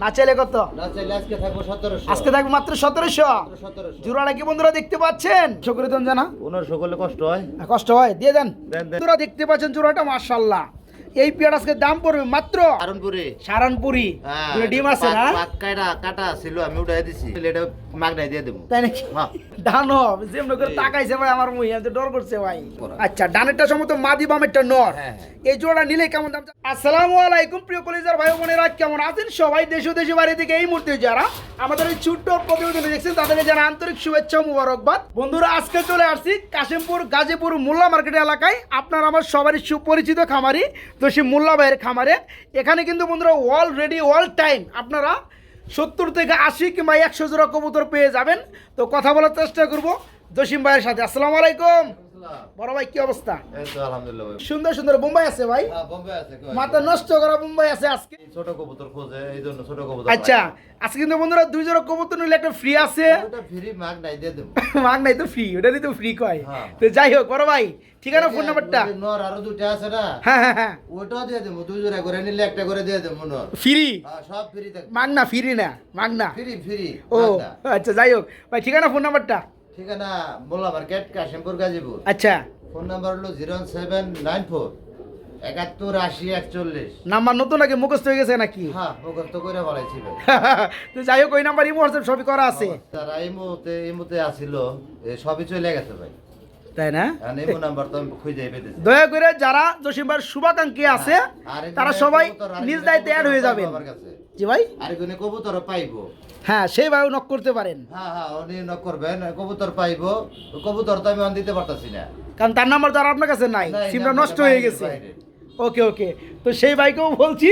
না চাইলে কত? না আজকে থাকব মাত্র সতেরোশো? জোড়াটা কি বন্ধুরা দেখতে পাচ্ছেন? সকলে জানা। করলে কষ্ট হয়। কষ্ট হয়। দিয়ে দেন। বন্ধুরা দেখতে পাচ্ছেন জোড়াটা মার্শাল্লাহ এই পেয়ার আজকে দাম পড়বে মাত্র কারণপুরে সারানপুরি। হ্যাঁ, ডিম আছে না? কাটা কাটা ছিল আমি উঠাই দিছি। এটা মাগনাই দিয়ে দেবো। তাই নাকি? হ্যাঁ। দানব যেমন করে তাকাইছে ভাই আমার মুহি আমি ডর করছে ভাই। আচ্ছা ডানেরটা সম্ভবত মাদি বামেরটা নর। হ্যাঁ, এই জোড়া নিলে কেমন দাম আসসালামু আলাইকুম প্রিয় কলেজার ভাই বোনেরা কেমন আছেন? সবাই দেশ ও দেশে বাড়ি থেকে এই মুহূর্তে যারা আমাদের এই ছোট্ট প্রতিবেদন দেখছেন তাদেরকে জানা আন্তরিক শুভেচ্ছা মুবারকবাদ। বন্ধুরা আজকে চলে আসছি কাশিমপুর গাজীপুর মোল্লা মার্কেট এলাকায়। আপনার আমার সবারই সুপরিচিত খামারি তো সেই মোল্লা ভাইয়ের খামারে। এখানে কিন্তু বন্ধুরা অলরেডি অল টাইম আপনারা সত্তর থেকে আশি কিংবা একশো জোড়া কবুতর পেয়ে যাবেন। তো কথা বলার চেষ্টা করব জসিম ভাইয়ের সাথে। আসসালামু আলাইকুম। বড় ভাই কি অবস্থা? সুন্দর সুন্দর বোম্বাই আছে ভাই? হ্যাঁ? মাথা নষ্ট করা বোম্বাই আছে আজকে। ছোট কবুতর খোঁজে এই জন্য ছোট কবুতর আচ্ছা আজকে কিন্তু বন্ধুরা দুই জোড়া কবুতর নিলে একটা ফ্রি আছে। ওটা ফ্রি মাগ নাই দিয়ে দেবো। মাগ নাই তো ফ্রি তো ফ্রি কয়। হ্যাঁ। তো যাই হোক বড় ভাই ঠিকানা ফোন নাম্বারটা নর আরও দুটো আছে না? হ্যাঁ হ্যাঁ হ্যাঁ। ওটাও দিয়ে দেবো দুই জোড়া করে নিলে একটা করে দিয়ে দেবো নর। ফ্রি সব ফ্রি থাকবে। মাগ না ফ্রি না মাগ না। ফ্রি ফ্রি ও আচ্ছা যাই হোক। ভাই ঠিকানা ফোন নাম্বারটা ঠিকানা মোল্লা মার্কেট কাশিমপুর গাজীপুর। আচ্ছা। Phone number zero seven nine nine four একাত্তর আশি একচল্লিশ। নাম্বার নতুন নাকি মুখস্থ হয়ে গেছে নাকি? হ্যাঁ মুখস্থ করে বলাইছিল ভাই। তো যাই হোক ওই নাম্বার ইমো হোয়াটসঅ্যাপ সবই করা আছে। তারা এই মুহূর্তে এই মুহূর্তে আসিল সবই চলে গেছে ভাই। তাই না? দয়া করে যারা শুভাকাঙ্ক্ষী আছে তারা সবাই নিজ দায়িত্বে অ্যাড হয়ে যাবেন। জি ভাই? আর এখানে কবুতর পাইবো? হ্যাঁ সেইভাবে নক করতে পারেন। হ্যাঁ হ্যাঁ উনি নক করবেন কবুতর পাইবো। কবুতর তো আমি দিতে পারতাছি না। কারণ তার নাম্বার তো আর আপনার কাছে নাই সিমটা নষ্ট হয়ে গেছে। ওকে ওকে তো সেই বাইকেও বলছি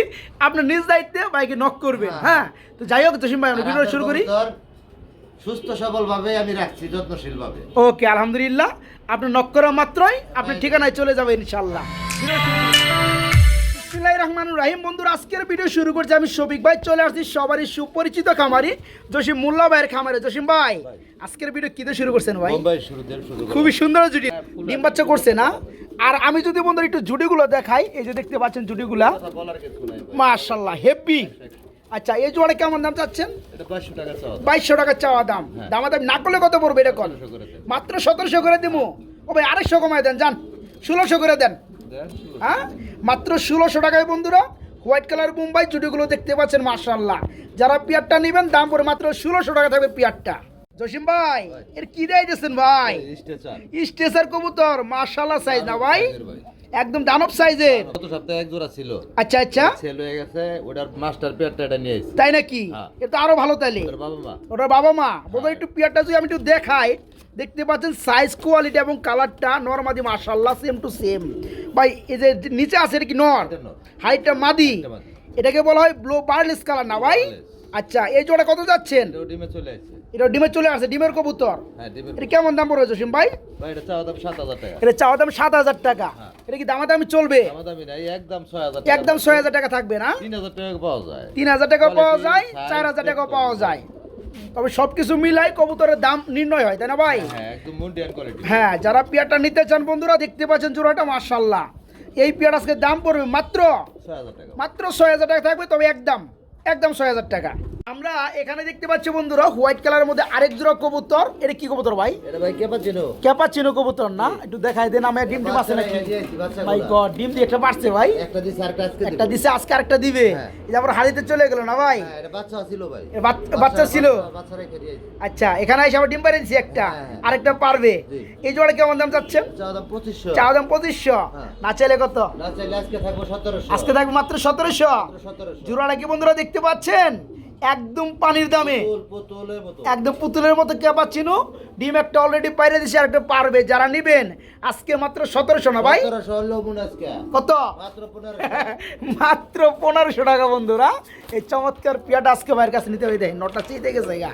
আপনি নিজ দায়িত্বে বাইকে নক করবেন হ্যাঁ। হ্যাঁ? তো যাই হোক জসিম ভাই আমরা ভিডিও শুরু করি। সুস্থ সবল ভাবে আমি রাখছি যত্নশীল ভাবে ওকে আলহামদুলিল্লাহ। আপনি নক করা মাত্রই আপনার হ্যাঁ। ঠিকানায় চলে যাবে ইনশাল্লাহ বিসমিল্লাহ রহমান রাহিম। বন্ধুরা আজকের ভিডিও শুরু করছি আমি শফিক ভাই। চলে আসছি সবারই সুপরিচিত খামারি জসিম মোল্লা ভাইয়ের খামারে। জসিম ভাই আজকের ভিডিও কি শুরু করছেন ভাই। খুবই সুন্দর জুটি। ডিম বাচ্চা করছে না? আর আমি যদি বন্ধুরা একটু জুটিগুলো দেখাই এই যে দেখতে পাচ্ছেন জুটিগুলা। ভাই। মাশাল্লাহ হেভি। আচ্ছা এই জোড়া কেমন দাম চাচ্ছেন? এটা 500 টাকা চাওয়া দাম। বাইশশো টাকা চাওয়া দাম। হ্যাঁ। দামা দাম না করলে কত পড়বে এটা কল? 1700 করে দেন। মাত্র সতেরোশো করে দিবো ও ভাই আড়াইশো কমায় দেন যান। ষোলোশো করে দেন। দেন, হ্যাঁ? মাত্র ষোলোশো টাকায় বন্ধুরা হোয়াইট কালার মুম্বাই জুটিগুলো দেখতে পাচ্ছেন মার্শাল্লাহ যারা পিয়ারটা নেবেন দাম পড়ে মাত্র ষোলোশো টাকা থাকবে পিয়ারটা। জসিম ভাই এর কি দেয় দিয়েছেন ভাই। স্টেসার কবুতর মাশাল্লাহ সাইজ না ভাই? একদম দানব সাইজের গত সপ্তাহে এক জোড়া ছিল। আচ্ছা আচ্ছা। সেল হয়ে গেছে ওটার মাস্টার পেয়ারটা এটা নিয়ে এসেছি তাই নাকি? হ্যাঁ। এটা আরও ভালো তাইলে। তোর বাবা মা। ওটার বাবা মা। বোধহয় একটু পিয়ারটা যদি আমি একটু দেখাই দেখতে পাচ্ছেন সাইজ কোয়ালিটি এবং কালারটা নর্মাদি মাশাল্লাহ সেম টু সেম ভাই এই যে নিচে আছে এটা কি নর? হাইটটা মাদি। এটাকে বলা হয় ব্লো বার্লেস কালার না ভাই। আচ্ছা এই জোড়া কত যাচ্ছেন? ডিমে চলে আসছে। এটা ডিমে চলে আসে ডিমের কবুতর? হ্যাঁ ডিমের এটা কেমন দাম জসিম ভাই? ভাই এটা চাওয়া দাম সাত হাজার টাকা। এটা চাওয়া দাম সাত হাজার টাকা। হ্যাঁ। এটা কি দামাদামি চলবে? আমার দামি নাই একদম ছয় হাজার একদম ছয় হাজার টাকা থাকবে না? তিন হাজার টাকা পাওয়া যায়। তিন হাজার টাকা পাওয়া যায় চার হাজার টাকা পাওয়া যায়। তবে সব কিছু মিলাই কবুতরের দাম নির্ণয় হয় তাই না ভাই? হ্যাঁ একদম মুন্ডিয়ান কোয়ালিটি হ্যাঁ যারা পেয়ারটা নিতে চান বন্ধুরা দেখতে পাচ্ছেন জোড়াটা মার্শাল্লাহ এই পেয়ার আজকে দাম পড়বে মাত্র মাত্র ছয় হাজার টাকা থাকবে তবে একদম একদম ছয় হাজার টাকা। আমরা এখানে দেখতে পাচ্ছি বন্ধুরা হোয়াইট কালারের মধ্যে আরেক জোড়া কবুতর। এটা কি কবুতর ভাই? এটা ভাই কে পাচ্ছিল ক্যাপাচিনো কবুতর না? একটু দেখাই দেন আমার ডিম ডিম আছে নাকি? ভাই গড ডিম দিয়ে একটা পারছে ভাই। একটা দিছে আর আজকে একটা দিছে আজকে আরেকটা দিবে। হ্যাঁ। এই আবার হাড়িতে চলে গেল না ভাই? হ্যাঁ এটা বাচ্চা ছিল ভাই। বাচ্চা ছিল। বাচ্চা রেখে দিয়েছি আচ্ছা এখানে এসে আবার ডিম পারে একটা। হ্যাঁ। আরেকটা পারবে। এই জোড়া কেমন দাম চাচ্ছেন? চাওয়া দাম পঁচিশশো। চা দাম পঁচিশশো। হ্যাঁ। না চাইলে কত? না চাইলে আজকে থাকব সতেরোশো। আজকে থাকবে মাত্র সতেরোশো। সতেরোশো। জোড়াটা কি বন্ধুরা দেখতে পাচ্ছেন? একদম পানির দামে। একদম পুতুলের মতো। পুতুলের মতো ক্যাপাচিনো ডিম একটা অলরেডি পাইরে দিছে আর একটা পারবে। যারা নিবেন আজকে মাত্র সতেরোশো না ভাই? কত? মাত্র পনেরোশো। টাকা বন্ধুরা। এই চমৎকার পিয়াটা আজকে ভাইয়ের কাছে নিতে হয়ে দেয় নটা চেয়ে গেছে গা।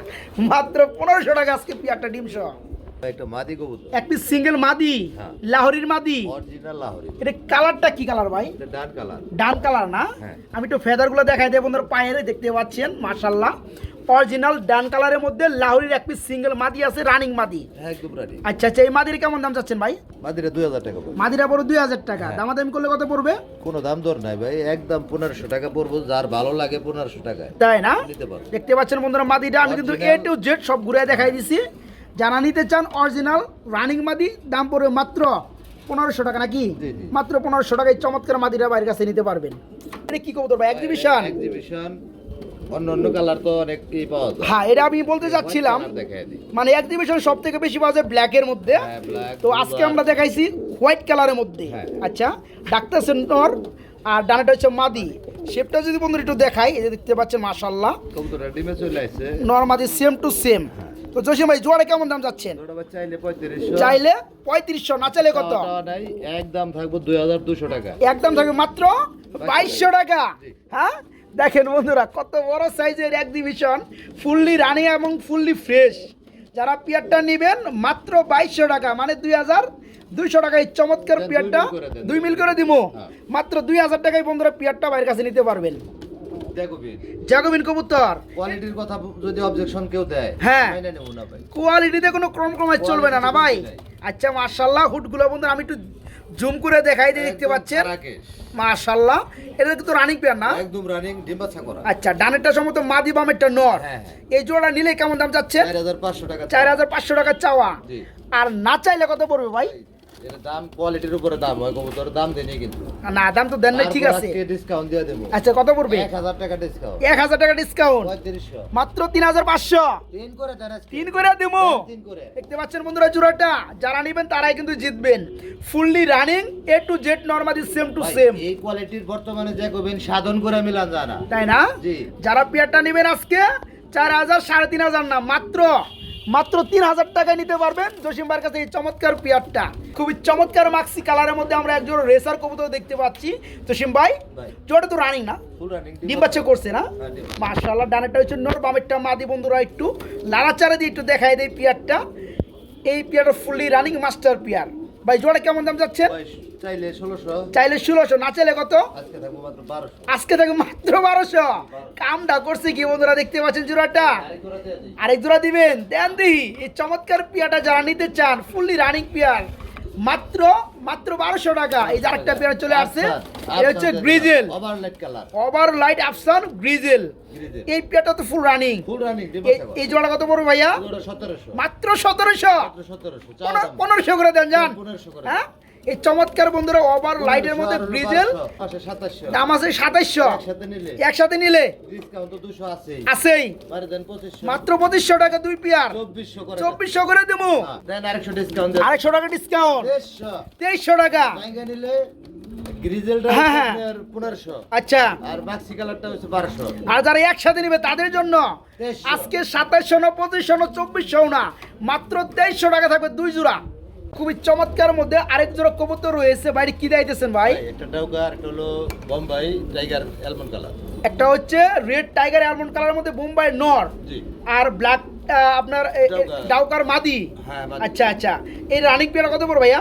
মাত্র পনেরোশো টাকা আজকে পিয়াটা ডিম সহ। একটা মাদি কবুতর। এক পিস সিঙ্গেল মাদি হ্যাঁ। লাহোরির মাদি। অরিজিনাল লাহোরি। এটা কালারটা কি কালার ভাই? এটা ডান কালার। ডান কালার না? হ্যাঁ। আমি একটু ফেদারগুলো দেখাই দেবো বন্ধুরা পায়ের দেখতে পাচ্ছেন মার্শাল্লাহ অরিজিনাল ডান কালারের মধ্যে লাহোরির এক পিস সিঙ্গেল মাদি আছে রানিং মাদি। একদম রানি আচ্ছা আচ্ছা এই মাদির কেমন দাম চাচ্ছেন ভাই? মাদিরা দুই হাজার টাকা পড়বে। মাদিরা পড়ো দুই হাজার টাকা। হ্যাঁ। দামাদামি করলে কত পড়বে? কোনো দাম দর নাই ভাই একদম পনেরোশো টাকা পড়ব যার ভালো লাগে পনেরোশো টাকায়। তাই না? দেখতে পাচ্ছেন বন্ধুরা মাদিটা আমি কিন্তু এ টু জেড সব ঘুরে দেখাই দিছি। যারা নিতে চান অরিজিনাল রানিং মাদি দাম পড়বে মাত্র পনেরোশো টাকা নাকি। মাত্র পনেরোশো টাকায় চমৎকার মাদিরা বাইরের কাছে নিতে পারবেন। এটা কি কবুতর ভাই? এক্সিবিশন কালার তো অনেকই পাওয়া যায়। হ্যাঁ এটা আমি বলতে। মানে এক্সিবিশন সব থেকে বেশি পাওয়া যায় মধ্যে। হ্যাঁ, তো আজকে আমরা দেখাইছি হোয়াইট কালারের মধ্যে। হ্যাঁ। আচ্ছা ডাক্তার সেন্টর আর ডানাটা হচ্ছে মাদি। শেপটা যদি বন্ধুরা একটু দেখাই এই যে দেখতে পাচ্ছেন মাশাল্লাহ কবুতরটা ডিমে চলে আসছে। নর্মাদি সেম টু সেম তো জসিম ভাই জোয়ারে কেমন দাম যাচ্ছেন? চাইলে পঁয়ত্রিশশো। না চাইলে কত? একদম থাকব দুই হাজার দুশো টাকা। একদম থাকবে মাত্র বাইশশো টাকা। হ্যাঁ? দেখেন বন্ধুরা কত বড় সাইজের এক ডিভিশন ফুললি রানিং এবং ফুললি ফ্রেশ যারা পিয়ারটা নেবেন মাত্র বাইশশো টাকা মানে দুই হাজার দুইশো টাকা এই চমৎকার পিয়ারটা। দুই মিল করে দিব হ্যাঁ। মাত্র দুই হাজার টাকায় বন্ধুরা পিয়ারটা বাইরের কাছে নিতে পারবেন। দেখো বিন কবুতর। কোয়ালিটির কথা যদি অবজেকশন কেউ দেয় হ্যাঁ। কোয়ালিটিতে কোনো ক্রম কমাই চলবে না না ভাই? আচ্ছা মার্শাল্লাহ হুটগুলো বন্ধুরা আমি একটু জুম করে দেখাই দিয়ে দেখতে পাচ্ছেন। মাশাল্লাহ এটা কিন্তু রানিং পেয়ার না? একদম রানিং ডিম্বাচ্ছা করা আচ্ছা ডানেরটা সম্ভবত মাদি বামেরটা নর। হ্যাঁ, এই জোড়া নিলে কেমন দাম যাচ্ছে চার হাজার পাঁচশো টাকা চার হাজার পাঁচশো টাকা চাওয়া। জি। আর না চাইলে কত পড়বে ভাই? দাম কোয়ালিটির উপরে দাম হয় কবুতর দাম দেনি কিন্তু। না দাম তো দেন না ঠিক আছে। ডিসকাউন্ট দিয়ে দেবো? আচ্ছা কত পড়বে? এক হাজার টাকা ডিসকাউন্ট এক হাজার টাকা ডিসকাউন্ট পঁয়ত্রিশশো। মাত্র তিন হাজার পাঁচশো। তিন করে দেন তিন করে দিব। তিন করে। দেখতে পাচ্ছেন বন্ধুরা জোড়াটা যারা নেবেন তারাই কিন্তু জিতবেন। Fully running A to Z normally same to same এই কোয়ালিটির বর্তমানে যে কবেন সাধন করে মিলান জানা তাই না? জি। যারা পেয়ারটা নেবেন আজকে চার হাজার সাড়ে তিন হাজার না মাত্র মাত্র তিন হাজার টাকায় নিতে পারবেন। জসিমবার কাছে এই চমৎকার পেয়ারটা। খুবই চমৎকার মাক্সি কালারের মধ্যে আমরা একজন রেসার কবুতর দেখতে পাচ্ছি। জসিম ভাই ভাই। তো রানিং না? ডিম বাচ্চা করছে না? হ্যাঁ। মার্শাল্লাহ ডানেরটা হচ্ছে নোর বামেরটা মাদি। বন্ধুরা একটু লাড়াচাড়া দিয়ে একটু দেখাই দেয় পেয়ারটা। এই পেয়ারটা ফুললি রানিং মাস্টার পেয়ার। ভাই জোড়া কেমন দাম যাচ্ছে? চাইলে ষোলোশো। চাইলে ষোলোশো না চাইলে কত? আজকে থাকব মাত্র বারোশো। কামটা করছে কি বন্ধুরা দেখতে পাচ্ছেন জোড়াটা? আরেক জোড়া দিবেন? দেন দিহি এই চমৎকার পিয়াটা যারা নিতে চান ফুললি রানিং পিয়ার মাত্র মাত্র বারোশো টাকা। এই যে আরেকটা পেয়ার চলে আসছে এটা হচ্ছে grizzle over light colour over light option grizzle এই পেয়ারটা তো ফুল রানিং ফুল রানিং এই জোড়া কত বড় ভাইয়া? মাত্র সতেরোশো। পনেরোশো করে দেন যান হ্যাঁ? এই চমৎকার বন্ধুরা ওভার লাইটের মধ্যে সাতাশশো। দাম আছে সাতাইশশো একসাথে নিলে। আছেই। মাত্র পঁচিশশো টাকা দুই পেয়ার। চব্বিশশো করে দেবো। হ্যাঁ, আরেকশো টাকা ডিসকাউন্ট দেড়শো টাকা। নিলে হ্যাঁ, হ্যাঁ। আচ্ছা। আর যারা একসাথে নিবে তাদের জন্য আজকে সাতাইশশো না পঁচিশশো না চব্বিশশো না মাত্র তেইশশো টাকা থাকবে দুই জোড়া। খুবই চমৎকার মধ্যে আরেক জোড়া কবুতর রয়েছে। বাইরে কি দিতেছেন ভাই? একটা হলো বোম্বাই টাইগার অ্যালমন্ড কালার একটা হচ্ছে রেড টাইগার অ্যালমন্ড কালারের মধ্যে বোম্বাই নর আর ব্ল্যাক আপনার ডাউকার। ডাউকার মাদি হ্যাঁ আচ্ছা আচ্ছা। এই রানিং পেয়ার কত পড়ো ভাইয়া?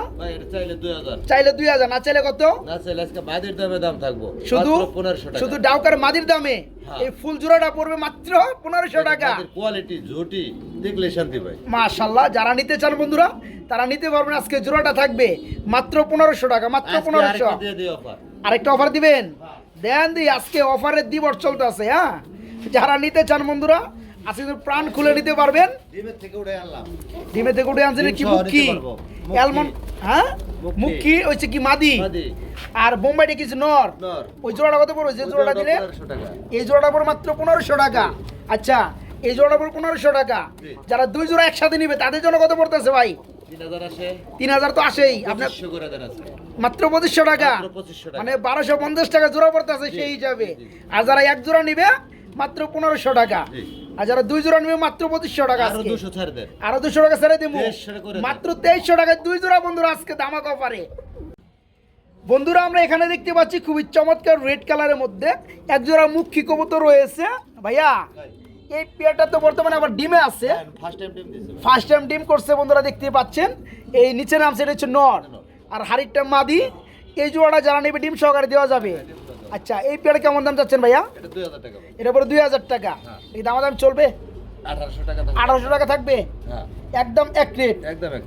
চাইলে দুই হাজার। না চাইলে কত? না চাইলে আজকে বাদের দামে দাম থাকব। শুধু শুধু ডাউকার মাদির দামে? হ্যাঁ। এই ফুল জোড়াটা পড়বে মাত্র পনেরোশো টাকা। কোয়ালিটি ঝুটি দেখলে শান্তি ভাই। মাশাল্লাহ যারা নিতে চান বন্ধুরা তারা নিতে পারবেন আজকে জোড়াটা থাকবে মাত্র পনেরোশো টাকা মাত্র পনেরোশো। আরেকটা অফার দিবেন? দেন দি আজকে অফারের দিবস চলতে আছে হ্যাঁ? যারা নিতে চান বন্ধুরা আজকে প্রাণ খুলে নিতে পারবেন। ডিমের থেকে উঠে আনলাম। ডিমে থেকে উঠে আনছেন কি মুক্কি? অ্যালমন্ড হ্যাঁ? মুক্কি। হচ্ছে কি মাদি? আর বোম্বাইটা কিছু নর? ওই জোড়াটা কত পড়বে? যে জোড়াটা দিলে? এই জোড়াটা পড়বে মাত্র পনেরোশো টাকা। আচ্ছা এই জোড়াটা পড়বে পনেরোশো টাকা। যারা দুই জোড়া একসাথে নিবে তাদের জন্য কত পড়তেছে ভাই? তিন হাজার তো আসেই। আপনার মাত্র পঁচিশশো টাকা। মাত্র 2500 টাকা। মানে বারোশো পঞ্চাশ টাকা জোড়া পড়তেছে সেই হিসাবে। আর যারা এক জোড়া নিবে মাত্র পনেরোশো টাকা। আর যারা দুই জোড়া নিবে মাত্র পঁচিশশো টাকা আরও দুশো টাকা ছেড়ে দেবো 2300 মাত্র তেইশশো টাকায় দুই জোড়া বন্ধুরা আজকে দামাক অফারে। বন্ধুরা আমরা এখানে দেখতে পাচ্ছি খুবই চমৎকার রেড কালারের মধ্যে এক জোড়া মুখী কবুতর রয়েছে। ভাইয়া এই পেয়ারটা তো বর্তমানে আবার ডিমে আছে। ফার্স্ট টাইম টিম দিছে ফার্স্ট টাইম ডিম করছে বন্ধুরা দেখতে পাচ্ছেন। এই নিচে নাম সেটা হচ্ছে নর। আর হাড়িরটা মাদি এই জোড়াটা যারা নেবে ডিম সহকারে দেওয়া যাবে। আচ্ছা এই পেয়ারা কেমন দাম চাচ্ছেন ভাইয়া? এটা পরে দুই হাজার টাকা। হ্যাঁ। এই দাম দাম চলবে? আঠারোশো টাকা থাকবে। হ্যাঁ। একদম এক রেট।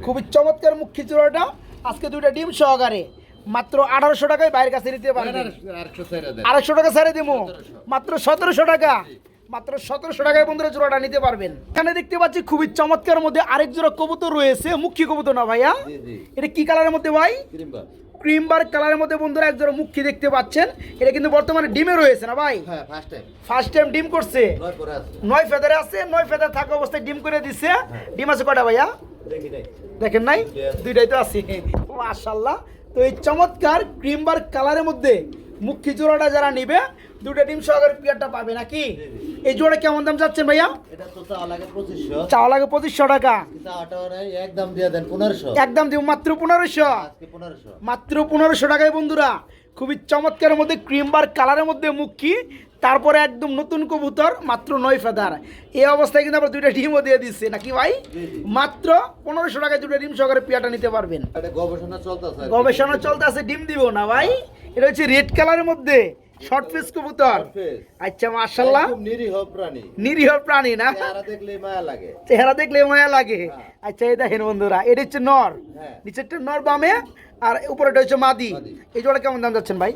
খুবই চমৎকার মুখ খিচুড়াটা আজকে দুইটা ডিম সহকারে। মাত্র আঠারোশো টাকায় বাইরের কাছে নিতে পারবেন। আরেকশো আড়াইশো টাকা ছেড়ে দিব মাত্র সতেরোশো টাকা। মাত্র সতেরোশো টাকায় বন্ধুরা জোড়াটা নিতে পারবেন। এখানে দেখতে পাচ্ছি খুবই চমৎকার মধ্যে আরেক জোড়া কবুতর রয়েছে মুখী কবুতর না ভাইয়া? এটা কি কালারের মধ্যে ভাই? Cream bar. কালারের মধ্যে বন্ধুরা এক জোড়া দেখতে পাচ্ছেন। এটা কিন্তু বর্তমানে ডিমে রয়েছে না ভাই? হ্যাঁ ফার্স্ট টাইম ডিম করছে? নয় ফেদারে আছে। নয় ফেদার থাকা অবস্থায় ডিম করে দিছে। ডিম আছে কটা ভাইয়া? দেখেন নাই? দুইটাই তো আছে। মাশাল্লাহ তো এই চমৎকার ক্রিম বার কালারের মধ্যে মুখী জোড়াটা যারা নিবে দুটো ডিম সহকারে পিয়ারটা পাবে নাকি? এই জোড়া কেমন দাম যাচ্ছেন ভাইয়া? এটা তো চাওয়া লাগে পঁচিশশো। চাওয়া লাগে পঁচিশশো টাকা। একদম দিয়ে দেন পনেরোশো। একদম দিব মাত্র পনেরোশো। মাত্র পনেরোশো টাকায় বন্ধুরা খুবই চমৎকারের মধ্যে ক্রিম বার কালারের মধ্যে মুখী তারপরে একদম নতুন কবুতর মাত্র নয় ফেদার। এই অবস্থায় কিন্তু আবার দুইটা ডিমও দিয়ে দিচ্ছে নাকি ভাই। মাত্র পনেরোশো টাকায় দুটো ডিম সহকারে পিয়াটা নিতে পারবেন। গবেষণা চলতেছে গবেষণা চলতে আছে ডিম দিব না ভাই। এটা হচ্ছে রেড কালারের মধ্যে শর্ট পিস কবুতর। আচ্ছা মার্শাল্লাহ নিরীহ প্রাণী। নিরীহ প্রাণী না? চেহারা দেখলে মায়া লাগে। চেহারা দেখলে মায়া লাগে। হ্যাঁ। আচ্ছা এই দেখেন বন্ধুরা এটা হচ্ছে নর। হ্যাঁ। নিচেরটা নর বামে আর উপরেটা হচ্ছে মাদি। এই জোড়া কেমন দাম যাচ্ছেন ভাই?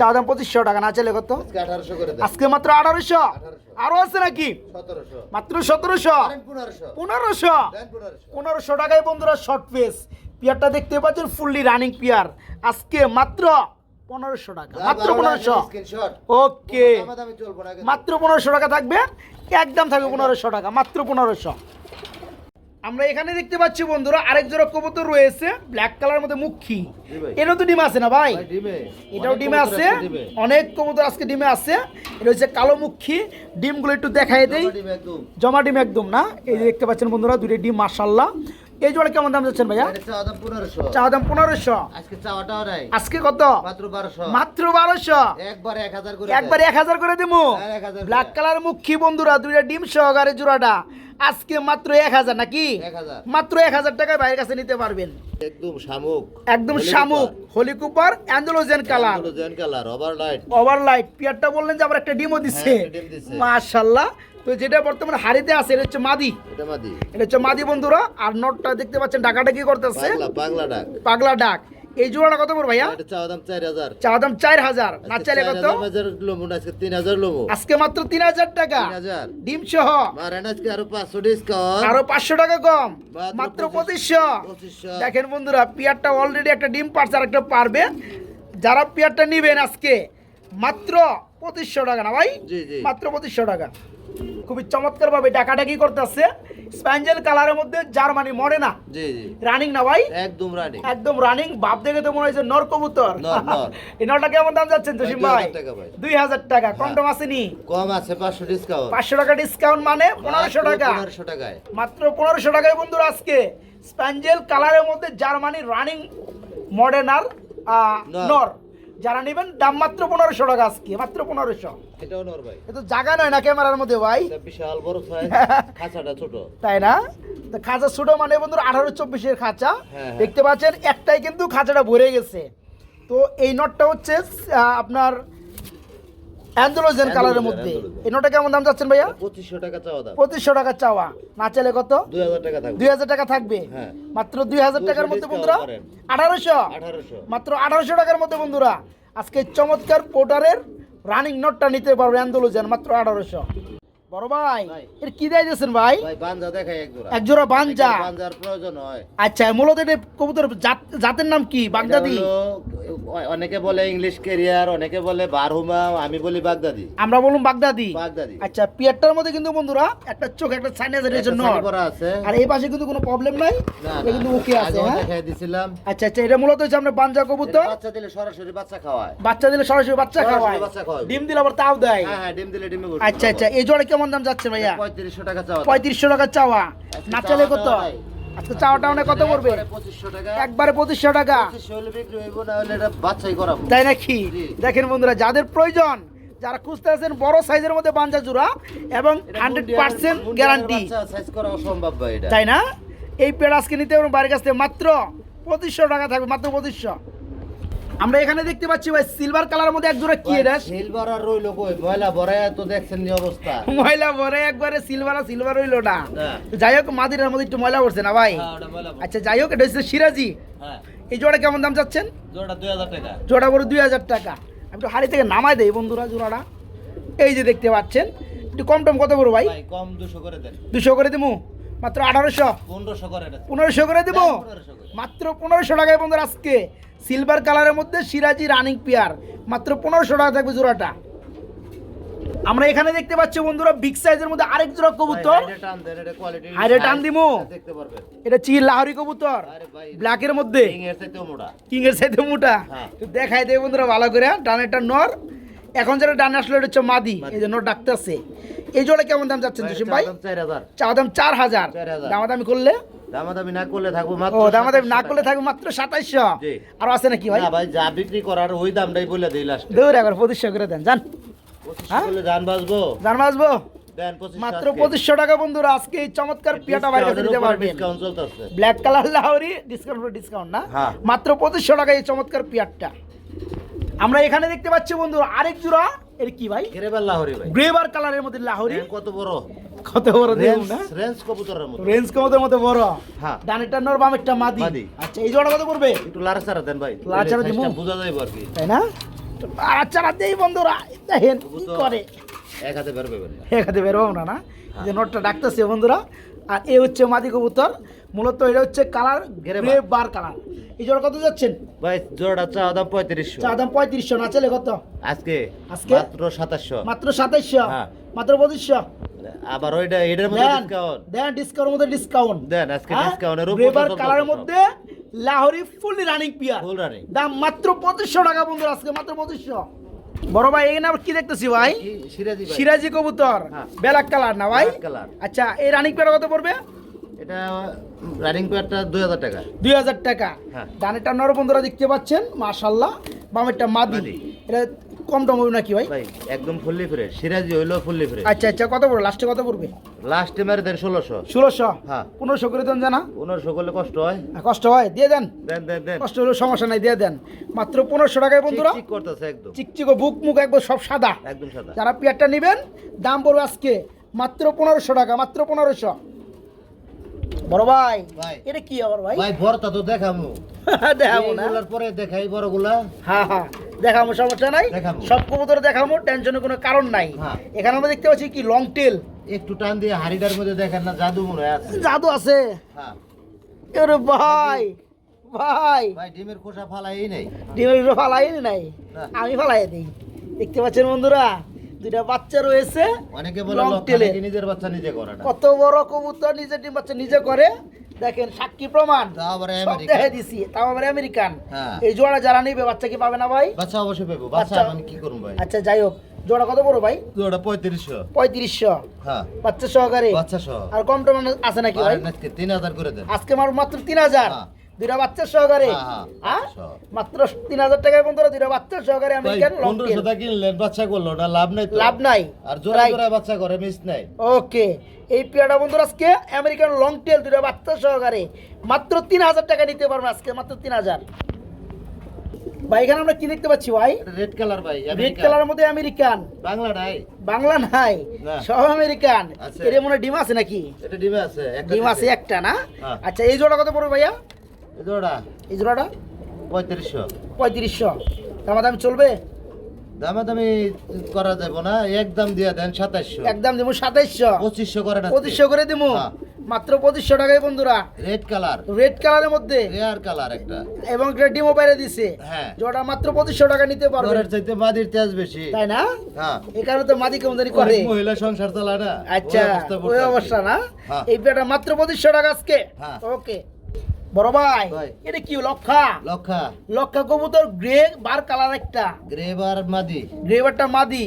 চা দাম পঁচিশশো টাকা। না চাইলে কত? আজকে মাত্র আঠারোশো। 1800 আরও আছে নাকি? মাত্র সতেরোশো। পনেরোশো। পনেরোশো। টাকায় বন্ধুরা শর্ট পেস পিয়ারটা দেখতে পাচ্ছেন ফুললি রানিং পিয়ার। আজকে মাত্র পনেরোশো টাকা। মাত্র পনেরোশো। ওকে। মাত্র পনেরোশো টাকা থাকবে একদম থাকবে পনেরোশো টাকা মাত্র পনেরোশো। আমরা এখানে দেখতে পাচ্ছি বন্ধুরা আরেক জোড়া কবুতর রয়েছে ব্ল্যাক কালার মধ্যে মুখী। এটাও তো ডিম আছে না ভাই? এটাও ডিমে আছে অনেক কবুতর আজকে ডিমে আছে। এটা হচ্ছে কালো মুখী। ডিমগুলো একটু দেখাই দেই। জমা ডিমে একদম। জমা ডিম একদম না? এই যে দেখতে পাচ্ছেন বন্ধুরা দুটো ডিম মার্শাল্লাহ এই জোড়া কেমন দাম যাচ্ছেন ভাইয়া? চাওয়া দাম পনেরোশো। আজকে কত? মাত্র বারোশো। একবার এক হাজার করে দেবো হ্যাঁ, 1000 করে। ব্ল্যাক কালার মুখী বন্ধুরা দুইটা ডিম সহকারে জোড়াটা। আজকে মাত্র এক হাজার নাকি? মাত্র এক হাজার টাকায় বাইরের কাছে নিতে পারবেন। একদম শামুক। একদম শামুক। হোলি কুপার অ্যান্ডোলোজেন কালার জেন কালার। ওভার লাইট ওভার পিয়ারটা বললেন যে আবার একটা ডিমও দিচ্ছে হ্যাঁ, তো যেটা বর্তমানে হাড়িতে আছে এটা হচ্ছে মাদি। এটা মাদি। এটা হচ্ছে মাদি বন্ধুরা আর নটটা দেখতে পাচ্ছেন ডাকাটা কি করতেছে? বাংলা ডাক। পাগলা ডাক। এই জোড়াটা কত পড় ভাইয়া? চা দাম চার হাজার। না চাইলে কত? তিন হাজার লোমো। আজকে মাত্র তিন হাজার টাকা। ডিম সহ। আজকে আরও পাঁচশো ডিসকাউন্ট আরও পাঁচশো টাকা কম। মাত্র পঁচিশশো। দেখেন বন্ধুরা পিয়ারটা অলরেডি একটা ডিম পারছে আর একটা পারবে। যারা পিয়ারটা নিবেন আজকে মাত্র পঁচিশশো টাকা না ভাই? মাত্র পঁচিশশো টাকা। খুবই চমৎকার ভাবে ডাকাডাকি করতেছে। স্প্যাঞ্জেল কালারের মধ্যে জার্মানি মরে না। জি জি। রানিং না ভাই? একদম রানি একদম রানিং বাপ দেখে তো মনে হয়েছে নর কবুতর। এই নরটা কেমন দাম যাচ্ছেন জসিম ভাই, ভাই? 2000 টাকা ভাই। দুই হাজার টাকা। কন্টম আসেনি? কম আছে পাঁচশো ডিসকাউন্ট পাঁচশো টাকা ডিসকাউন্ট মানে পনেরোশো টাকা। পনেরোশো টাকায়। মাত্র পনেরোশো টাকায় বন্ধুরা আজকে স্প্যাঞ্জেল কালারের মধ্যে জার্মানি রানিং আহ, নর। যারা নেবেন দাম মাত্র পনেরোশো টাকা আজকে মাত্র পনেরোশো। এটাও নর ভাই। জায়গা নয় না ক্যামেরার মধ্যে ভাই? বিশাল বড় খাঁচাটা ছোট। তাই না? তো খাঁচা ছোট মানে বন্ধুরা আঠারো চব্বিশের খাঁচা। হ্যাঁ। দেখতে পাচ্ছেন একটাই কিন্তু খাঁচাটা ভরে গেছে। তো এই নটটা হচ্ছে আপনার অ্যান্ডোলোজেন কালারের মধ্যে। এটা এই কেমন দাম যাচ্ছেন ভাইয়া? পঁচিশশো টাকা চাওয়া দাম। পঁচিশশো টাকা চাওয়া। না চাইলে কত? দুই হাজার টাকা থাকবে। দুই হাজার টাকা থাকবে। হ্যাঁ। মাত্র দুই হাজার টাকার মধ্যে বন্ধুরা। আঠারোশো। আঠারোশো। মাত্র আঠারোশো টাকার মধ্যে বন্ধুরা আজকে চমৎকার পোটারের রানিং নোটটা নিতে পারবে অ্যান্ডোলোজেন মাত্র আঠারোশো। বড় ভাই। এর কি দিয়েছেন ভাই? বাঞ্জা দেখাই এক জোড়া। এক জোড়া বাঞ্জা। বাঞ্জার প্রয়োজন হয়। আচ্ছা মূলত এটা কবুতর জাতের নাম কি? বাগদাদি? অনেকে বলে ইংলিশ ক্যারিয়ার অনেকে বলে বারহুমা আমি বলি বাগদাদি। আমরা বলুন বাগদাদি। বাগদাদি। আচ্ছা পিয়ারটার মধ্যে কিন্তু বন্ধুরা একটা চোখ একটা সাইনাস এর জন্য আছে। আর এই পাশে কিন্তু কোনো প্রবলেম নাই এটা কিন্তু ওকে আছে হ্যাঁ? দেখাই দিছিলাম। আচ্ছা আচ্ছা এটা মূলত হচ্ছে আমরা বাঞ্জা কবুতর। বাচ্চা দিলে সরাসরি বাচ্চা খাওয়ায়। বাচ্চা দিলে সরাসরি বাচ্চা সরাসরি খাওয়ায়। বাচ্চা খাওয়ায়। ডিম দিলে আবার তাও দেয়। হ্যাঁ হ্যাঁ ডিম দিলে ডিমে আচ্ছা আচ্ছা এই জোড়া কেমন দাম যাচ্ছে ভাইয়া? পঁয়ত্রিশশো টাকা চাওয়া। পঁয়ত্রিশশো টাকা চাওয়া। আজকে না চাইলে কত? আজকে চাওয়াটা অনেক কত পড়বে একবারে পঁচিশশো টাকা। করাবো। তাই নাকি? দেখেন বন্ধুরা যাদের প্রয়োজন যারা খুঁজতে আছেন বড় সাইজের মধ্যে বাঞ্জা জোড়া এবং হান্ড্রেড পার্সেন্ট গ্যারান্টি তাই না? এই পেড় আজকে নিতে পারবেন বাড়ির কাছ থেকে মাত্র পঁচিশশো টাকা থাকবে মাত্র পঁচিশশো। আমরা এখানে দেখতে পাচ্ছি ভাই সিলভার কালারের মধ্যে এক জোড়া কি এটা? সিলভার আর রইল কই? ময়লা ভরে তো দেখছেন যে অবস্থা। ময়লা ভরে একবারে সিলভার আর সিলভার হইল না। হ্যাঁ। যাই হোক মাদিরার মধ্যে একটু ময়লা পড়ছে না ভাই? আচ্ছা যাই হোক এটা হচ্ছে সিরাজি। হ্যাঁ। এই জোড়া কেমন দাম চাচ্ছেন? জোড়া দুই হাজার টাকা। জোড়া দুই হাজার টাকা। আমি একটু হাড়ি থেকে নামাই দেই বন্ধুরা জোড়াটা। এই যে দেখতে পাচ্ছেন। একটু কম টম কত বড় ভাই? ভাই কম দুশো করে দেন। দুশো করে দেবো মাত্র আঠারোশো? পনেরোশো করে পনেরোশো করে দেবো দেন, 1500 মাত্র পনেরোশো টাকায় বন্ধুরা আজকে। সিলভার কালারের মধ্যে সিরাজি রানিং পেয়ার মাত্র পনেরোশো টাকা থাকবে জোড়াটা। আমরা এখানে দেখতে পাচ্ছি বন্ধুরা বিগ সাইজের মধ্যে আরেক জোড়া কবুতর। হাইরে টান দিমু? এটা চি লাহরি কবুতর আরে ভাই ব্ল্যাকের মধ্যে। king এর মোটা। কিং এর সাইতে মোটা। হ্যাঁ। তো দেখাই দেয় বন্ধুরা ভালো করে ডানেরটা নর। এখন যেটা ডান আসলে এটা হচ্ছে মাদি। এই জন্য ডাকতেছে এই জোড়া কেমন দাম যাচ্ছেন জসিম ভাই? চা দাম চার হাজার। 4,000 দামাদামি করলে? দামাদামি না করলে থাকব ও মাত্র দামাদামি না করলে থাকবে মাত্র সাতাইশশো। আর আছে নাকি ভাই? না ভাই যা বিক্রি করার ওই দামটাই বলে দিই লাস্ট দৌড় একবার পঁচিশশো করে দেন জান হ্যাঁ? জান জান মাত্র পঁচিশশো টাকা বন্ধুরা আজকে এই চমৎকার পিয়াটা বাইরে কাছে দিতে পারবেন। Black colour Lahori discount discount না। হ্যাঁ। মাত্র পঁচিশশো টাকা এই চমৎকার পিয়ারটা আমরা এখানে দেখতে পাচ্ছি বন্ধু আরেক জোড়া। এর কি ভাই? কেরেবার লাহরি ভাই। গ্রেভার কালারের মধ্যে লাহরি। দেন কত বড়? কত বড় রেঞ্জ না? রেঞ্জ কবুতরের মতো। রেঞ্জ কমতের মতো বড়। হ্যাঁ। ডানেরটা নর বামেরটা মাদি। মাদি। আচ্ছা এই জোড়া কত করবে একটু লাড়াচাড়া দেন ভাই। লাড়াচাড়া? সাইজটা বোঝা যাবে আর কি। তাই না? আচ্ছা দেই বন্ধুরা। দেখেন কি করে। এক হাতে বের পাবেন না। এখানে বেরোবো না না? এই যে নোটটা ডাকতেছে বন্ধুরা। আর এ হচ্ছে মাদি কবুতর। মূলত এটা হচ্ছে কালার গ্রে বার কালার। এই জোড়া কত যাচ্ছেন? ভাই জোড়া চা দাম পঁয়ত্রিশশো। চা দাম পঁয়ত্রিশশো না চলে কত? আজকে আজকে? মাত্র সাতাশশো। মাত্র সাতাইশশো হ্যাঁ। মাত্র পঁচিশশো? আবার ওইটা এটার মধ্যে ডিসকাউন্ট দেন ডিসকাউন্টের মধ্যে ডিসকাউন্ট দেন আজকে ডিসকাউন্টের উপর গ্রেবার কালারের মধ্যে Lahori fully running pair full running দাম মাত্র পঁচিশশো টাকা বন্ধুরা আজকে মাত্র পঁচিশশো। বড় ভাই এই নাম কি দেখতেছি ভাই? সিরাজি কবুতর। হ্যাঁ। ব্ল্যাক কালার না ভাই? আচ্ছা এই রানিক পেয়ার কত পড়বে? এটা রানিং পেয়ারটা দুই হাজার টাকা। দুই হাজার টাকা। হ্যাঁ। ডানেরটা নর বন্ধুরা দেখতে পাচ্ছেন মাশাল্লাহ বামেরটা মাদি। মাদি। এটা কম টম হবে নাকি ভাই? ভাই একদম ফুললি ফ্রেশ সিরাজি হইল ফুললি ফ্রেশ আচ্ছা আচ্ছা কত পড়বে? লাস্টে কত পড়বে? লাস্টে মেরে দেন ষোলোশো। ষোলোশো? হ্যাঁ। পনেরোশো করে দেন জানা? পনেরোশো করলে কষ্ট হয়। কষ্ট হয়। দিয়ে দেন। দেন দেন দেন। কষ্ট হলেও সমস্যা নাই দিয়ে দেন। মাত্র পনেরোশো টাকায় বন্ধুরা। ঠিক করতেছে একদম। চিকচিকো বুক মুখ একবার সব সাদা। একদম সাদা। যারা পেয়ারটা নেবেন দাম পড়বে আজকে মাত্র পনেরোশো টাকা মাত্র পনেরোশো। বড় ভাই। এটা কি আবার ভাই? ভাই ভরতা তো দেখামু। দেখাবো না। পরে দেখাই বড়গুলা। হ্যাঁ হ্যাঁ। দেখাবো সমস্যা নাই? সব কবুতর দেখাবো টেনশনের কোনো কারণ নাই। হ্যাঁ। এখানে আমরা দেখতে পাচ্ছি কি লং টেল একটু টান দিয়ে হাড়িটার মধ্যে দেখেন না জাদু মনে আছে। জাদু আছে? হ্যাঁ। আরে ভাই ভাই। ভাই ডিমের খোসা ফালাই নেই। ডিমের উপরে ফালাই নাই? আমি ফালাই দিই। দেখতে পাচ্ছেন বন্ধুরা? দুইটা বাচ্চা রয়েছে অনেকে বলে নিজের বাচ্চা নিজে করে কত বড় কবুতর নিজে ডিম বাচ্চা নিজে করে? দেখেন সাক্ষী প্রমাণ। দেখে দিছি তাও আবার আমেরিকান। হ্যাঁ। এই জোড়া যারা নিবে বাচ্চা কি পাবে না ভাই? বাচ্চা অবশ্যই পাবো বাচ্চা আমি কি করুন ভাই? আচ্ছা যাই হোক জোড়া কত বড় ভাই? ওটা পঁয়ত্রিশশো। পঁয়ত্রিশশো। হ্যাঁ। বাচ্চা সহকারে? বাচ্চা সহ। আর কম টম আছে নাকি ভাই? আজকে তিন হাজার করে দেন। আজকে আমার মাত্র তিন হাজার। হ্যাঁ। দুইটা বাচ্চা সহকারে। মাত্র তিন হাজার টাকায় বন্ধুরা দুইটা বাচ্চা সহকারে আমেরিকান পনেরোশো টাকা কিনলেন বাচ্চা করল? না লাভ নাই লাভ নাই। আর জোড়া জোড়া বাচ্চা করে মিস নাই। ওকে। এই পেয়ারটা বন্ধুরা আজকে আমেরিকান লং টেল দুটো বাচ্চা সহকারে। মাত্র তিন হাজার টাকা নিতে পারবেন আজকে মাত্র তিন হাজার ভাই এখানে আমরা কি দেখতে পাচ্ছি ভাই? রেড কালার ভাই রেড। কালারের মধ্যে আমেরিকান বাংলা নাই। বাংলা নাই। সব আমেরিকান এর মনে ডিম আছে নাকি? এটা ডিমে আছে একটা ডিম আছে একটা না? হ্যাঁ। আচ্ছা এই জোড়া কত পড়বে ভাইয়া? এই জোড়া এই জোড়াটা? পঁয়ত্রিশশো। পঁয়ত্রিশশো। দামা দাম চলবে? দামে দামি করা যাবে না একদম দিয়ে দেন সাতাশশো একদম দেবো সাতাইশশো। পঁচিশশো করে না পঁচিশশো করে দেবো হ্যাঁ। মাত্র পঁচিশশো টাকায় বন্ধুরা। রেড কালার রেড কালারের মধ্যে। রেয়ার কালার একটা। এবং ডিমও বাইরে দিছে। হ্যাঁ। যেটা মাত্র পঁচিশশো টাকা নিতে পারবে। ঘরের চাইতে মাদির তেজ বেশি। তাই না? হ্যাঁ। এই কারণে তো মাদি জানি করে। মহিলা সংসার চালায় না। আচ্ছা ওই। অবস্থা না? হ্যাঁ। এই পেটা মাত্র পঁচিশশো টাকা আজকে। হ্যাঁ। ওকে বড় ভাই। এটা কি লক্ষা? লক্ষা। লক্ষা কবুতর গ্রে বার কালার একটা। গ্রেবার মাদি। গ্রে বারটা মাদি।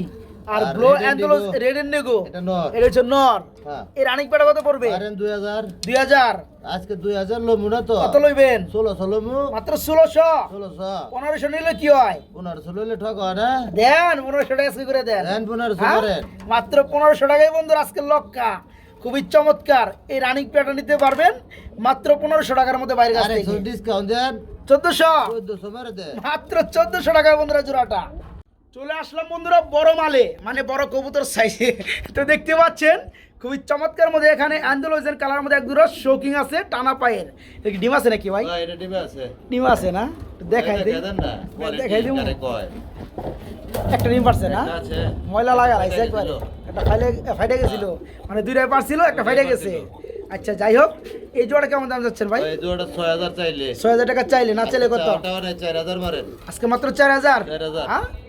আর অ্যান্ডোলো indigo। রেড এন্ড নেগো এটা নর। এটা হচ্ছে নর। হ্যাঁ। এই পেটা কত পড়বে? পারেন দুই হাজার। দুই হাজার। আজকে দুই হাজার লমু না তো? কত লইবেন? ষোলোশো লমু মাত্র ষোলোশো। ষোলোশো। পনেরোশো নিলে কি হয়? পনেরোশো লইলে ঠক হয় না? দেন পনেরোশো টাকা আজকে করে দেন। দেন পনেরোশো হ্যাঁ? করেন মাত্র পনেরোশো টাকায় বন্ধুর আজকে লক্কা খুবই চমৎকার। এই রানিং পেটা নিতে পারবেন। মাত্র পনেরোশো টাকার মধ্যে বাইরে কাছ থেকে। ডিসকাউন্ট দেন। চোদ্দশো? চোদ্দশো মাত্র চোদ্দশো টাকা বন্ধুরা জোড়াটা। চলে আসলাম বন্ধুরা বড় মালে মানে বড় কবুতর সাইজে তো দেখতে পাচ্ছেন খুবই চমৎকার মধ্যে এখানে অ্যান্ডোলজেন কালার মধ্যে এক দুটো শোকিং আছে টানা পায়ের। ডিম আছে নাকি ভাই? এটা ডিমে আছে। ডিম আছে না? দেখাই দিই। দেখাই দিই। একটা ডিম পারছে না? ময়লা লাগা লাগছে একবারে। একটা ফাইলে ফাইটে গেছিল। মানে দুইটাই পারছিল একটা ফাইটে গেছে। আচ্ছা যাই হোক এই জোড়া কেমন দাম যাচ্ছেন ভাই? ভাই জোড়া ছয় হাজার চাইলে। ছয় হাজার টাকা চাইলে না চাইলে কত? নাই, চার হাজার মারেন। আজকে মাত্র চার হাজার? চার হাজার। হ্যাঁ? চার হাজার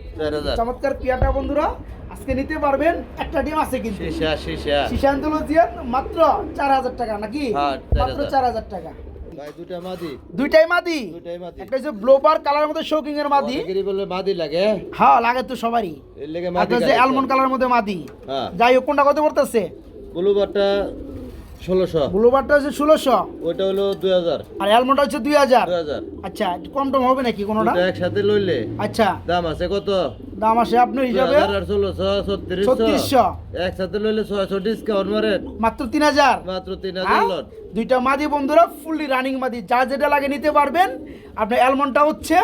চমৎকার পিয়াটা বন্ধুরা আজকে নিতে পারবেন একটা ডিম আছে কিন্তু। শিশা শিশা শিশান্তলজিয়ান মাত্র চার হাজার টাকা নাকি? হ্যাঁ, মাত্র হাজার। চার হাজার টাকা। ভাই দুটা মাদি। দুইটাই মাদি? একটা হচ্ছে ব্লোবার কালার মধ্যে শোকিং এর মাদি। লাগে। হ্যাঁ লাগে তো সবারই। এর লেগে মাদি হচ্ছে অ্যালমন্ড কালার মধ্যে মাদি। হ্যাঁ। যাই হোক কোনটা কত পড়তেছে? ব্লুবারটা ষোলোশো। ব্লোবারটা হচ্ছে ষোলোশো। ওইটা হলো দুই হাজার। আর অ্যালমন্ডটা হচ্ছে দুই হাজার। দুই হাজার। আচ্ছা কম টম হবে নাকি কোনোটা? একসাথে লইলে। আচ্ছা। দাম আছে কত? দাম আসে আপনার হিসাবে? ষোলোশো ছত্রিশশো। ছত্রিশশো। একসাথে লইলে ছয়শো ডিসকাউন্ট মারেন মাত্র তিন হাজার। মাত্র তিন হাজার হ্যাঁ? দুইটা মাদি বন্ধুরা ফুললি রানিং মাদি। যা যেটা লাগে নিতে পারবেন। আপনার অ্যালমন্ডটা হচ্ছে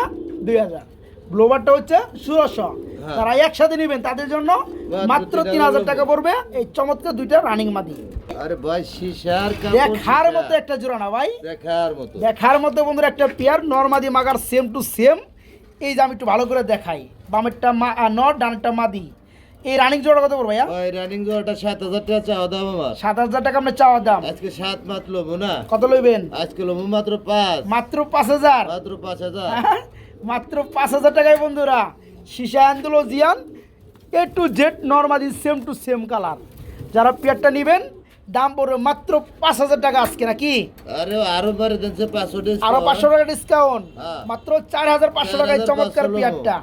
দুই হাজার। হচ্ছে ষোলোশো হ্যাঁ। তারা একসাথে নেবেন তাদের জন্য মাত্র মাত্র তিন হাজার টাকা পড়বে। এই চমৎকার দুইটা রানিং মাদি। আরে ভাই শিশার দেখার মতো একটা জোড়া না ভাই। দেখার মতো। দেখার মতো বন্ধুরা একটা পেয়ার নর্মাদি মাগার সেম টু সেম এই যে আমি একটু ভালো করে দেখাই। বামেরটা মা নট ডানেরটা মাদি। এই রানিং জোড়া কত পড়বে ভাই রানিং জোড়াটা সাত হাজার টাকা চাওয়া দাম আমার। সাত হাজার টাকা আপনার চাওয়ার দাম। আজকে সাত মাত্র লবো না? কত লইবেন? আজকে লবো মাত্র পাঁচ। মাত্র পাঁচ হাজার। মাত্র পাঁচ হাজার। হ্যাঁ? মাত্র পাঁচ হাজার টাকায় বন্ধুরা। সিসা Andalusian A to Z normally same to same colour যারা পেয়ারটা নেবেন দাম পড়বে মাত্র পাঁচ হাজার টাকা আজকে নাকি? আরে আরও বারে দিচ্ছে পাঁচশো আরও পাঁচশো টাকা ডিসকাউন্ট হ্যাঁ। মাত্র চার হাজার পাঁচশো টাকায় চমৎকার পেয়ারটা।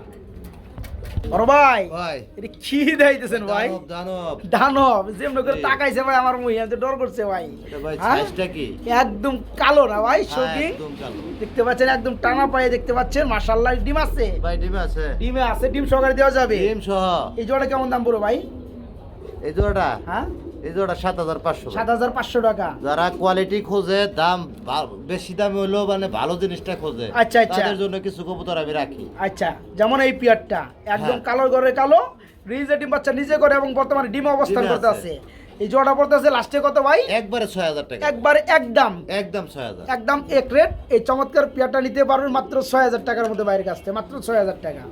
বড় ভাই ভাই। এটা কি দেখাইতেছেন ভাই? দানব দানব। দানব যেমন করে তাকাইছে ভাই আমার মুই আমি ডর করছে ভাই। ভাই হ্যাঁ? সাইজটা কি? একদম কালো না ভাই হ্যাঁ, একদম কালো। দেখতে পাচ্ছেন একদম টানা পায়ে দেখতে পাচ্ছেন মাশাল্লাহ ডিম আছে। ভাই ডিম আছে। ডিমে আছে ডিম সহকারে দেওয়া যাবে। ডিম সহ। এই জোড়া কেমন দাম পড়ো ভাই? এই জোড়াটা? হ্যাঁ? এই জোড়া সাত হাজার পাঁচশো সাত হাজার পাঁচশো টাকা। যারা কোয়ালিটি খোঁজে দাম বেশি দামে হলেও মানে ভালো জিনিসটা খোঁজে আচ্ছা, আচ্ছা। তাদের জন্য কিছু কবুতর আমি রাখি। আচ্ছা যেমন এই পিয়ারটা একদম হ্যাঁ। কালো ঘরে কালো রিজে ডিম বাচ্চা নিজে করে এবং বর্তমানে ডিম অবস্থান করতে আছে। আছে। এই জোড়া পড়তে আছে লাস্টে কত ভাই? একবারে ছয় হাজার টাকা। একবারে একদম। একদম ছয় হাজার। একদম এক রেট এই চমৎকার পিয়ারটা নিতে পারবেন মাত্র ছয় হাজার টাকার মধ্যে বাইরের কাছ থেকে মাত্র ছয় হাজার টাকা।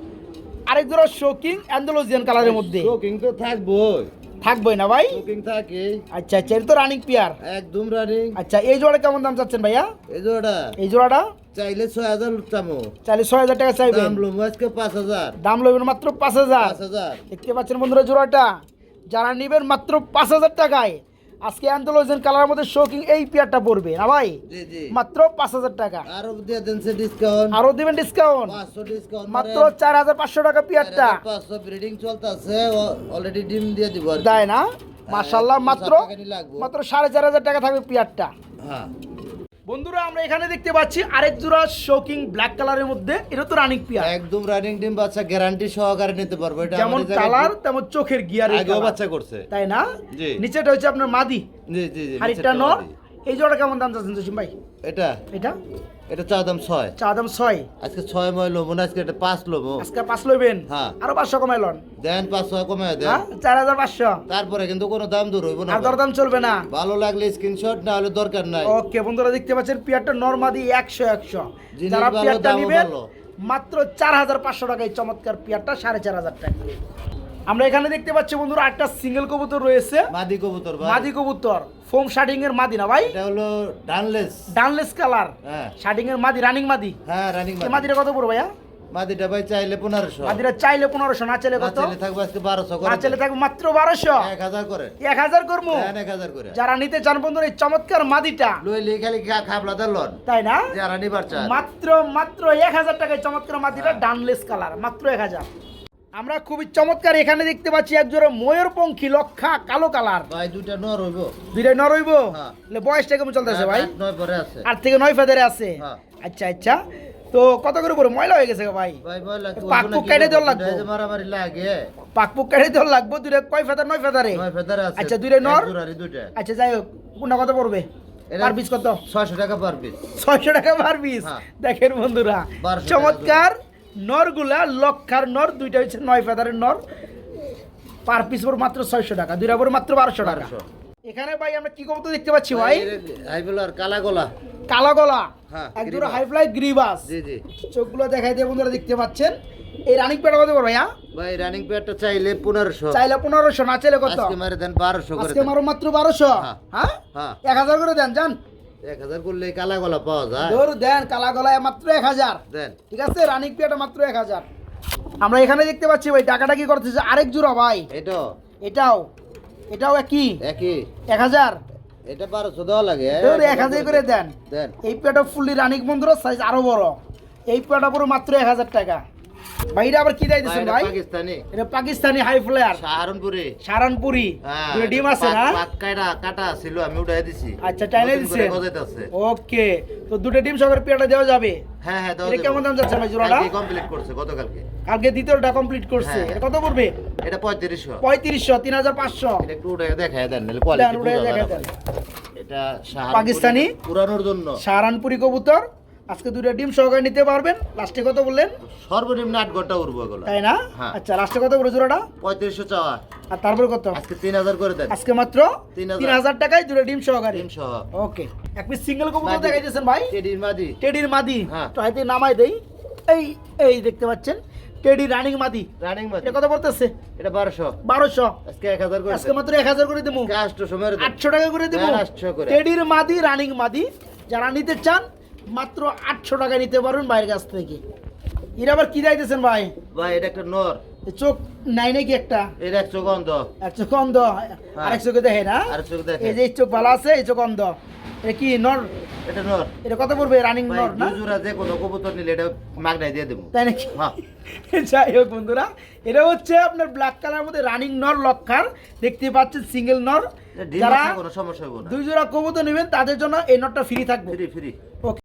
আরেক জোড়া শোকিং অ্যান্ডোলজিয়ান কালারের মধ্যে। শোকিং তো থাকবোই। থাকবে না ভাই? শোকিং থাকে। আচ্ছা আচ্ছা এটা তো রানিং পিয়ার একদম রানিং আচ্ছা এই জোড়া কেমন দাম চাচ্ছেন ভাইয়া? এই জোড়াটা? এই জোড়াটা? চাইলে ছয় হাজার লুটামো চাইলে ছয় হাজার টাকা চাইবে দাম লুম আজকে পাঁচ হাজার। দাম লইবেন মাত্র পাঁচ হাজার। পাঁচ হাজার। দেখতে পাচ্ছেন বন্ধুরা জোড়াটা? যারা নেবেন মাত্র পাঁচ হাজার টাকায় আজকে অ্যান্থোলজেন কালার মধ্যে শোকিং এই পেয়ারটা পড়বে না ভাই? জি জি। মাত্র পাঁচ হাজার টাকা। আরও দিয়ে দেন সে ডিসকাউন্ট আরও দিবেন ডিসকাউন্ট ডিসকাউন্ট মাত্র চার হাজার পাঁচশো টাকা পেয়ারটা পাঁচশো ব্রিডিং চলতেছে অলরেডি ডিম দিয়ে দিব তাই না? মাশাল্লাহ মাত্র। মাত্র সাড়ে চার হাজার টাকা থাকবে পেয়ারটা হ্যাঁ। বন্ধুরা আমরা এখানে দেখতে পাচ্ছি আরেক জোড়া শোকিং ব্ল্যাক কালারের মধ্যে। এটা তো রানিং পিয়া একদম রানিং ডিম বাচ্চা গ্যারান্টি সহকারে নিতে পারব। এটা যেমন কালার তেমন চোখের গিয়ার আগেও বাচ্চা করছে। তাই না? জি। নিচেটা হচ্ছে আপনার মাদি। জি জি জি নিচেরটা নর। এই জোড়া কেমন দাম চাচ্ছেন জসিম ভাই? এটা? এটা? এটা চা দাম ছয়। চা দাম ছয়। আজকে ছয় ময় লোবো না আজকে এটা পাঁচ লোবো। আজকে পাঁচ লইবেন? হ্যাঁ। আরও পাঁচশো কমাই লন। দেন পাঁচশো কমে দেন। হ্যাঁ চার হাজার পাঁচশো। তারপরে কিন্তু কোনো দাম দূর হইব না। আর দরদাম চলবে না। ভালো লাগলে স্ক্রিনশট না হলে দরকার নাই। ওকে বন্ধুরা দেখতে পাচ্ছেন পিয়ারটা নর্মাদি একশো একশো। যারা পিয়ারটা নিবেন মাত্র চার হাজার পাঁচশো টাকায় চমৎকার পিয়ারটা সাড়ে চার হাজার টাকা। আমরা এখানে দেখতে পাচ্ছি বন্ধুরা একটা সিঙ্গেল কবুতর রয়েছে। মাদি কবুতর মাদি কবুতর। ফোম শার্টিং এর মাদি না ভাই? এটা হলো ডানলেস। ডানলেস কালার। হ্যাঁ। শার্টিং এর মাদি রানিং মাদি? হ্যাঁ রানিং এই মাদিটা কত পড়বে ভাইয়া? মাদিটা ভাই চাইলে পনেরোশো। মাদিরা চাইলে পনেরোশো না চাইলে কত? চাইলে থাকবে আজকে বারোশো না করে চাইলে থাকবে মাত্র বারোশো। এক হাজার করে। এক হাজার করব দেন এক হাজার করে। যারা নিতে চান বন্ধুরা এই চমৎকার মাদিটা। লইলে খালি খা- খাবলা দেন লন। তাই না? যারা নিবার চায় মাত্র মাত্র এক হাজার টাকায় চমৎকার মাদিটা হ্যাঁ। ডানলেস কালার মাত্র এক হাজার। আমরা খুবই চমৎকার এখানে দেখতে পাচ্ছি একজোড়া ময়ূরপঙ্খী লক্ষা কালো কালার। ভাই দুইটা নর হইব। দুইটাই নরইব হ্যাঁ। বয়সটা কেমন চলতেছে ভাই? আট নয় পরে আছে। আট থেকে নয় ফেদারে আছে? হ্যাঁ। আচ্ছা আচ্ছা। তো কত করে পড়ে? ময়লা হয়ে গেছে ভাই। ভাই বলে পাক পুক কেটে দেওয়ার লাগবে। মারামারি লাগে। পাকপুক কেটে দেওয়ার লাগবো। দুইটা কয় ফেদার? নয় ফেদারে? নয় ফেদার আছে। আচ্ছা, দুইটা নর? দুইটা। আচ্ছা যাই হোক কোনটা কত পড়বে? পার পিস কত? ছয়শো টাকা পার পিস ছয়শো টাকা পার পিস হ্যাঁ। দেখেন বন্ধুরা চমৎকার। নরগুলা লক্ষার নর দুইটা হচ্ছে নয় ফেদারের নর। পার পিস পর মাত্র ছয়শো টাকা দুইটা পর মাত্র বারোশো টাকা। এখানে ভাই আমরা কি কবুতর দেখতে পাচ্ছি ভাই? হাইবেলার কালা গোলা। কালা গলা। হ্যাঁ, একদম গ্রিবাস। হাই ফ্লাই গ্রিবাস জি জি। চোখগুলো দেখাই দিয়ে বন্ধুরা দেখতে পাচ্ছেন। এই রানিং পেটা কত ভাইয়া? ভাই রানিং পেয়ারটা চাইলে পনেরোশো। চাইলে পনেরোশো না চাইলে কত? আজকে মারে দেন বারোশো করে আজকে মারো মাত্র বারোশো। হ্যাঁ। হ্যাঁ? হ্যাঁ। এক হাজার করে দেন জান। এক হাজার করলে কালা গোলা পাওয়া যায়। ধর দেন কালা গলায় মাত্র এক হাজার। দেন। ঠিক আছে রানিক পেয়াটা মাত্র এক হাজার। আমরা এখানে দেখতে পাচ্ছি ভাই টাকাটা কি করতেছে? আরেক জোড়া ভাই। এটা এটাও? এটাও একই? একই। এক হাজার? এটা বারোশো দেওয়া লাগে। ধর এক হাজার করে দেন। দেন। এই পেয়াটা ফুললি রানিক বন্ধুরা সাইজ আরও বড়। এই পেয়াটা পুরো মাত্র এক হাজার টাকা। ভাই এটা আবার কি ভাই, দিতেছেন ভাই? পাকিস্তানি। এটা পাকিস্তানি হাই ফ্লেয়ার সাহারনপুরে। সারানপুরি হ্যাঁ, দুটো ডিম আছে না? পাক কাটা কাটা ছিল আমি উঠাই দিছি। আচ্ছা, টাইলে নতুন করে দিছেন? গজাইতাছে। ওকে তো দুটো ডিম সকের পেয়াটা দেওয়া যাবে? হ্যাঁ হ্যাঁ দাও কেমন দাম যাচ্ছে ভাই জোড়াটা? কমপ্লিট করছে গতকালকে। কালকে দ্বিতীয়টা কমপ্লিট করছে। হ্যাঁ। এটা কত পড়বে? এটা পঁয়ত্রিশশো। পঁয়ত্রিশশো তিন হাজার পাঁচশো। এটা একটু উঠে দেখায় দেন নাহলে কোয়ালিটি উঠায় দেখায় দেন। এটা পাকিস্তানি? পুরানোর জন্য। সাহারানপুরি কবুতর? আজকে দুটো ডিম সহকারে নিতে পারবেন। লাস্টে কত বললেন? সর্বনিম্ন আট ঘণ্টা উঠবো এগুলো। তাই না? হ্যাঁ। আচ্ছা লাস্টে কত বলে জোড়াটা? পঁয়ত্রিশশো চাওয়া। আর তারপরে কত? আজকে তিন হাজার করে দেন। আজকে মাত্র তিন হাজার। টাকায় দুটো ডিম সহকারে। ডিম সহ। ওকে। এক পিস সিঙ্গেল কবুতর। দেখাইতেছেন ভাই? টেডির মাদি। টেডির মাদি। হ্যাঁ। তো নামাই দেই। এই এই দেখতে পাচ্ছেন। টেডি রানিং মাদি। রানিং মাদি। এটা কত পড়তেছে? এটা বারোশো। বারোশো। আজকে এক হাজার করে আজকে মাত্র এক হাজার করে দেবো আটশো সময় আটশো টাকা করে দেবো হ্যাঁ, 800 করে। টেডির মাদি রানিং মাদি। যারা নিতে চান মাত্র আটশো টাকা নিতে পারবেন বাইরের কাছ থেকে। এরা আবার কি যাইতেছেন ভাই? ভাই এটা একটা নর। চোখ নাই নাকি একটা? এটা এক চোখ অন্ধ। এক চোখ অন্ধ? আরেক চোখে দেখে না আর চোখ দেখে এই যে চোখ ভালো আছে এই চোখ অন্ধ। এটা কি নর? এটা নর। এটা কত পড়বে রানিং নর না? যে কোনো কবুতর নিলে এটা মাগনাই দিয়ে দেবো। তাই নাকি? হ্যাঁ। যাই হোক বন্ধুরা এটা হচ্ছে আপনার ব্ল্যাক কালার মধ্যে রানিং নর লক্ষার। দেখতে পাচ্ছেন সিঙ্গেল নর। যারা কোনো সমস্যা দুই জোড়া কবুতর নেবেন তাদের জন্য এই নটটা ফ্রি থাকবে। Free free okay